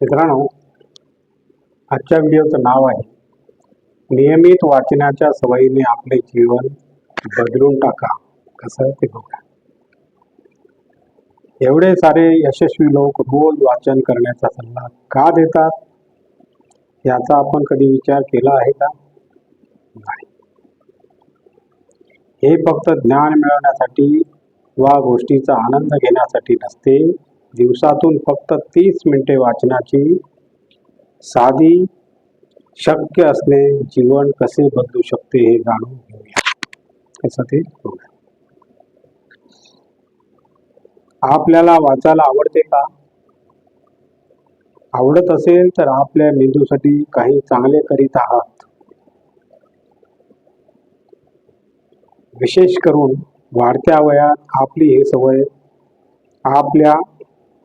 मित्रांनो आजच्या व्हिडिओचं नाव आहे नियमित वाचनाच्या सवयीने आपले जीवन बदलून टाका. कसं ते बघा. एवढे सारे यशस्वी लोक रोज वाचन करण्याचा सल्ला का देतात? याचा आपण कधी विचार केला आहे का? नाही. हे फक्त ज्ञान मिळवण्यासाठी वा गोष्टीचा आनंद घेण्यासाठी नसते दिवसातून फक्त तीस मिनिटे वाचनाची साधी शक्य असणे जीवन कसे बदलू शकते हे जाणून घेऊया. कसं ते आपल्याला वाचायला आवडते का? आवडत असेल तर आपल्या मेंदूसाठी काही चांगले करीत आहात. विशेष करून वाढत्या वयात आपली ही सवय आपल्या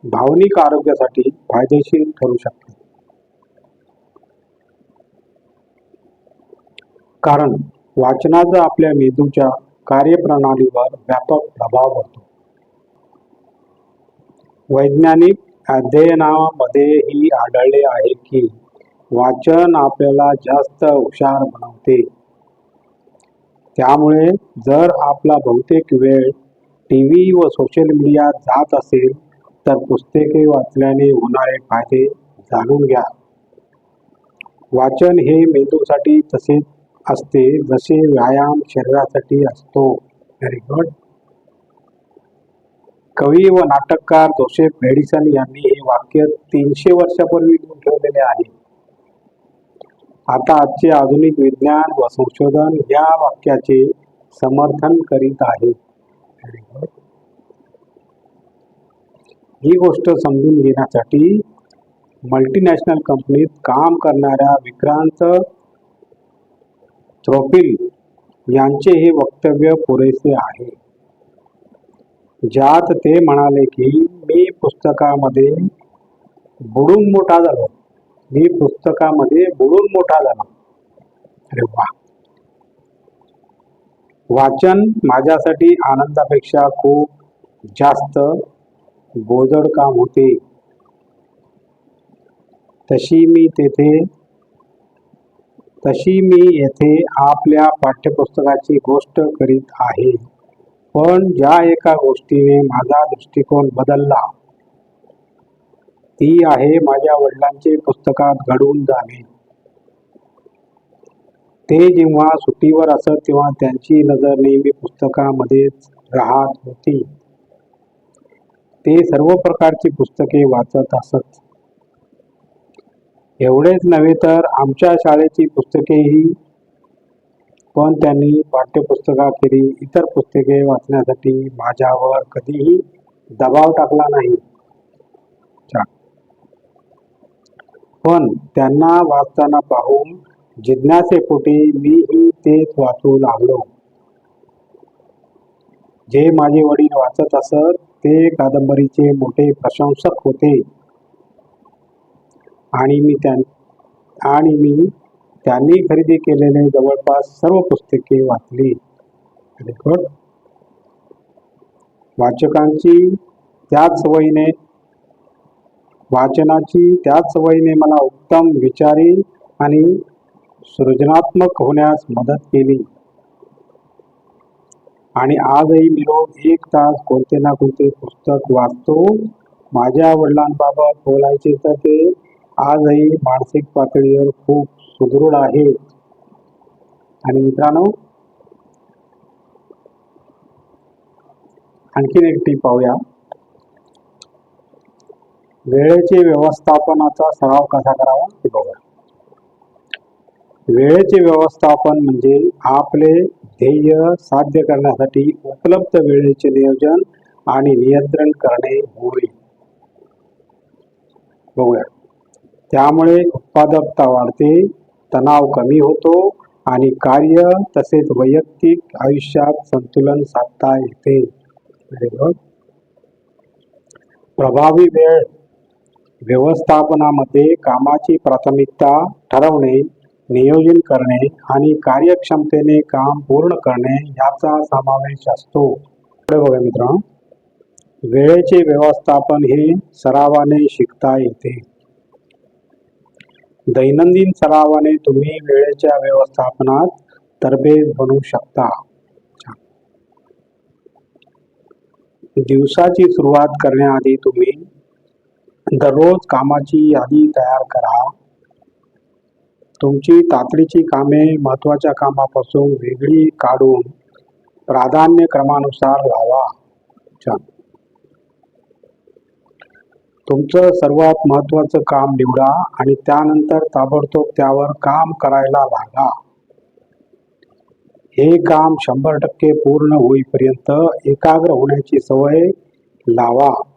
भावनिक आरोग्यासाठी फायदेशीर ठरू शकते. कारण वाचनाचा आपल्या मेंदूच्या कार्यप्रणालीवर व्यापक प्रभाव पडतो. वैज्ञानिक अध्ययनामध्येही आढळले आहे की वाचन आपल्याला जास्त हुशार बनवते. त्यामुळे जर आपला बहुतेक वेळ टी व्ही व सोशल मीडियात जात असेल तर पुस्तके वाचल्याने होणारे फायदे जाणून घ्या. वाचन हे मेंदूसाठी तसेच असते जसे व्यायाम शरीरासाठी असतो. व्हेरी गुड कवी व नाटककार जोसेफ मेडिसन यांनी हे वाक्य तीनशे वर्षापूर्वी लिहून ठेवलेले आहे. आता आजचे आधुनिक विज्ञान व संशोधन या वाक्याचे समर्थन करीत आहे. ही गोष्ट समजून घेण्यासाठी मल्टीनॅशनल कंपनीत काम करणाऱ्या विक्रांत थ्रोपिल यांचे हे वक्तव्य पुरेसे आहे. ज्यात ते म्हणाले की मी पुस्तकामध्ये बुडून मोठा झालो. मी पुस्तकामध्ये बुडून मोठा झालो. अरे वा. वाचन माझ्यासाठी आनंदापेक्षा खूप जास्त बोजड काम होते. तशी मी तेथे तशी मी येथे आपल्या पाठ्यपुस्तकाची गोष्ट करीत आहे. पण ज्या एका गोष्टीने माझा दृष्टिकोन बदलला ती आहे माझ्या वडिलांचे पुस्तकात घडून जाणे. ते जेव्हा सुट्टीवर असत तेव्हा त्यांची नजर नेहमी पुस्तकामध्येच राहत होती. ते सर्व प्रकारची पुस्तके वाचत असत. एवढेच नव्हे तर आमच्या शाळेची पुस्तकेही पण त्यांनी पाठ्यपुस्तकाखेरी इतर पुस्तके वाचण्यासाठी माझ्यावर कधीही दबाव टाकला नाही. पण त्यांना वाचताना पाहून जिज्ञासेपोटी मीही तेच वाचू लागलो. जे माझे वडील वाचत असत ते कादंबरीचे मोठे प्रशंसक होते. आणि मी त्यां आणि मी त्यांनी खरेदी केलेले जवळपास सर्व पुस्तके वाचली. वाचकांची त्याच सवयीने वाचनाची त्याच सवयीने मला उत्तम विचारी आणि सृजनात्मक होण्यास मदत केली. आणि आजही मी रोज एक तास कोणते ना कोणते पुस्तक वाचतो. माझ्या वडिलांबाबत बोलायचे तर ते आजही मानसिक पातळीवर खूप सुदृढ आहे आणि मित्रांनो आणखीन एक टीप पाहूया. वेळेचे व्यवस्थापनाचा सराव कसा करावा ते बघा वेळेचे व्यवस्थापन म्हणजे आपले ध्येय साध्य करण्यासाठी उपलब्ध वेळेचे नियोजन आणि नियंत्रण करणे होय. बघूया. त्यामुळे उत्पादकता वाढते तणाव कमी होतो आणि कार्य तसेच वैयक्तिक आयुष्यात संतुलन साधता येते. प्रभावी वेळ व्यवस्थापनामध्ये कामाची प्राथमिकता ठरवणे नियोजन करणे आणि कार्यक्षमतेने काम पूर्ण करणे याचा समावेश असतो. पुढे बघा मित्रांनो. वेळेचे व्यवस्थापन हे सरावाने शिकता येते. दैनंदिन सरावाने तुम्ही वेळेच्या व्यवस्थापनात तरबेज बनू शकता. दिवसाची सुरुवात करण्याआधी तुम्ही दररोज कामाची यादी तयार करा. तुमची तातडीची कामे महत्त्वाच्या कामापासून वेगळी काढून प्राधान्य क्रमानुसार लावा. छान. तुमचं सर्वात महत्त्वाचं काम निवडा आणि त्यानंतर ताबडतोब त्यावर काम करायला लागा. हे काम शंभर टक्के पूर्ण होईपर्यंत एकाग्र होण्याची सवय लावा.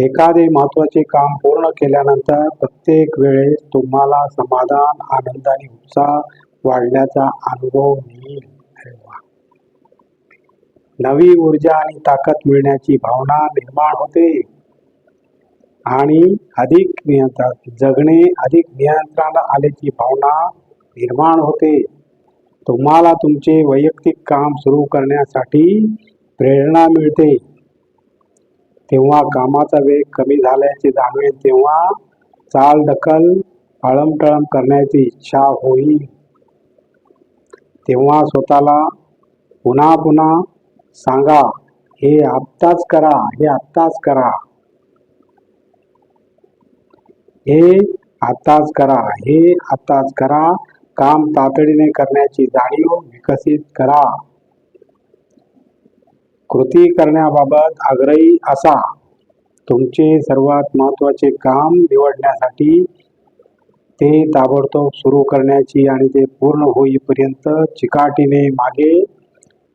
एखादे महत्त्वाचे काम पूर्ण केल्यानंतर प्रत्येक वेळेस तुम्हाला समाधान आनंद आणि उत्साह वाढल्याचा अनुभव येईल नवी ऊर्जा आणि ताकद मिळण्याची भावना निर्माण होते. आणि अधिक नियंत्रण जगणे अधिक नियंत्रणात आल्याची भावना निर्माण होते. तुम्हाला तुमचे वैयक्तिक काम सुरू करण्यासाठी प्रेरणा मिळते. तेव्हा कामाचा वेग कमी झाल्याचे जाणवेल तेव्हा चाल ढकल आळमटळम करण्याची इच्छा होईल. तेव्हा स्वतःला पुन्हा पुन्हा सांगा हे आत्ताच करा हे आत्ताच करा. हे आत्ताच करा हे आत्ताच करा. काम तातडीने करण्याची जाणीव विकसित करा. कृती करण्याबाबत आग्रही असा. तुमचे सर्वात महत्त्वाचे काम निवडण्यासाठी ते ताबडतोब सुरू करण्याची आणि ते पूर्ण होईपर्यंत चिकाटीने मागे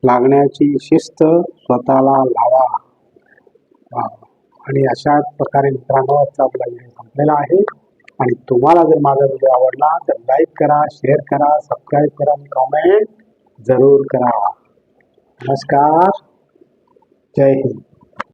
लागण्याची शिस्त स्वतःला लावा. आणि अशाच प्रकारे मित्रांनो आजचा आपला व्हिडिओ संपलेला आहे. आणि तुम्हाला जर माझा व्हिडिओ आवडला तर लाईक करा शेअर करा सबस्क्राईब करा आणि कॉमेंट जरूर करा. नमस्कार. जय हिंद